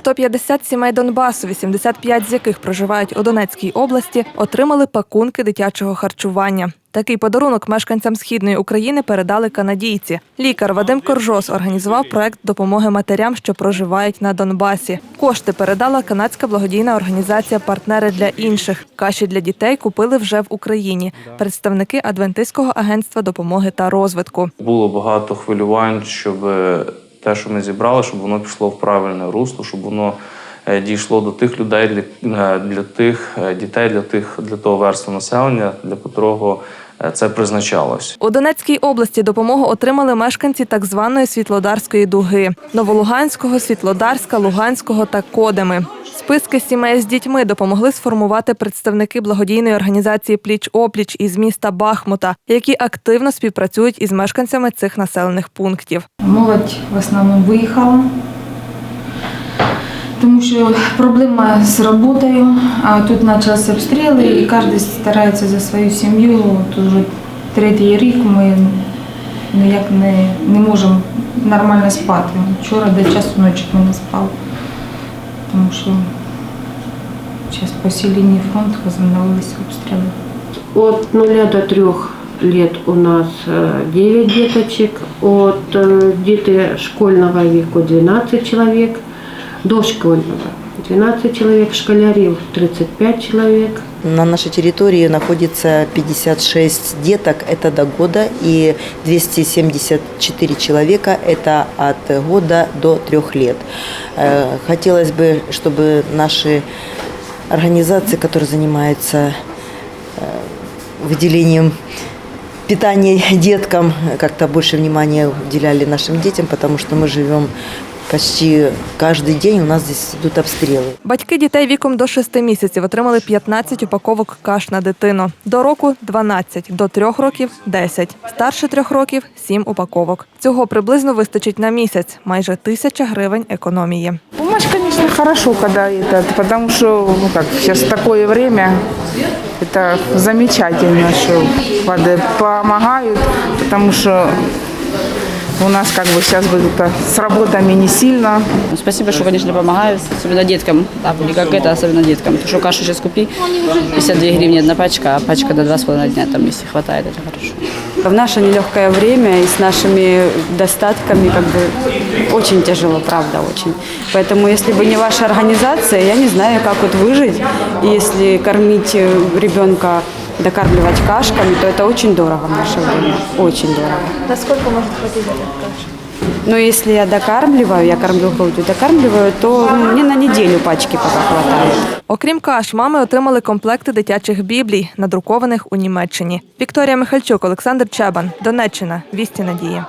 150 сімей Донбасу, 85 з яких проживають у Донецькій області, отримали пакунки дитячого харчування. Такий подарунок мешканцям східної України передали канадійці. Лікар Вадим Коржос організував проект допомоги матерям, що проживають на Донбасі. Кошти передала канадська благодійна організація Партнери для інших. Каші для дітей купили вже в Україні. Представники Адвентистського агентства допомоги та розвитку. Було багато хвилювань, щоб е, те, що ми зібрали, щоб воно пішло в правильне русло, щоб воно е, дійшло до тих людей, для, е, для тих е, дітей, для тих для того верства населення, для котрого це призначалось. У Донецькій області допомогу отримали мешканці так званої Світлодарської дуги Новолуганського, Світлодарська, Луганського та Кодеми. Списки сімей з дітьми допомогли сформувати представники благодійної організації Пліч опліч із міста Бахмута, які активно співпрацюють із мешканцями цих населених пунктів. Молодь в основному виїхала, тому що проблема з роботою, а тут почалися обстріли, і кожен старається за свою сім'ю. Тут вже третій рік ми ніяк не, не можемо нормально спати. Вчора до часу ночі ми не спали, тому що зараз по всій лінії фронту возобновилися обстріли. От 0 до 3 лет у нас э, 9 деточек, от э, дети школьного веку 12 человек, дошкольного 12 человек, школярів 35 человек. На нашей территории находится 56 деток, это до года, и 274 человека, это от года до трех лет. Э, Хотелось бы, чтобы наши организации, которые занимаются э, выделением питания деткам, как-то больше внимания уделяли нашим детям, потому что мы живем почти каждый день, у нас здесь идут обстрелы. Батьки дітей віком до 6 місяців отримали 15 упаковок каш на дитину. До року 12, до 3 років 10, старше 3 років 7 упаковок. Цього приблизно вистачить на місяць, майже тисяча гривень економії. Помощь, конечно, хорошо, когда это, потому что, ну как, сейчас такое время, это замечательно, что воды помогают, потому что У нас как бы сейчас будет с работами не сильно. Ну, Спасибо, что, конечно, помогают, особенно деткам. Да, не как это, особенно деткам. Потому что кашу сейчас купи, 52 гривни одна пачка, а пачка до 2,5 дня, там, если хватает, это хорошо. В наше нелегкое время и с нашими достатками как бы очень тяжело, правда, очень. Поэтому если бы не ваша организация, я не знаю, как вот выжить. Если кормить э, ребенка, докармливать кашками, то это очень дорого в наше время, очень дорого. Наскільки може хватити каш? Но если я докармливаю, я кормлю грудью, докармливаю, то мені на неділю пачки поки хватає. Окрім каш, мами отримали комплекти дитячих біблій, надрукованих у Німеччині. Вікторія Михальчук, Олександр Чабан, Донеччина. Вісті надії.